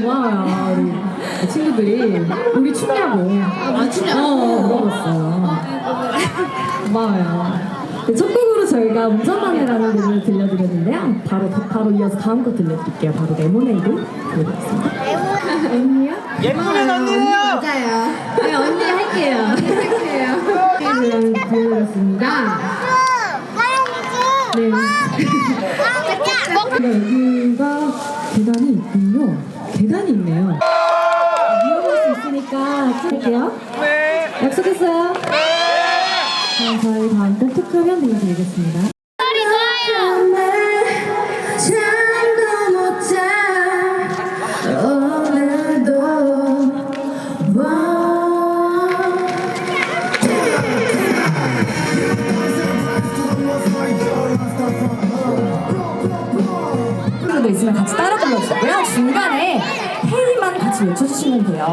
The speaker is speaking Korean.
고마워요 우리 친구들이 우리 춥냐고 아, 춥냐고? 어, 물어봤어요 고마워요 네, 첫 곡으로 저희가 운전만해라는 곡을 들려드렸는데요 바로 바로 이어서 다음 곡 들려드릴게요 바로 레모네이드 들려드리겠습니다 언니요? 예쁘는 언니예요. 맞아요. 네 언니 할게요 할게요. 네 들려드렸습니다 네 여기가 계단이 있군요. 계단이 있네요. 위험할 수 있으니까 쓸게요. 네. 약속했어요? 네. 저희 다음 곡 툭하면 들려드리겠습니다. 있으면 같이 따라 불러주시고요. 중간에 헤이만 같이 외쳐주시면 돼요.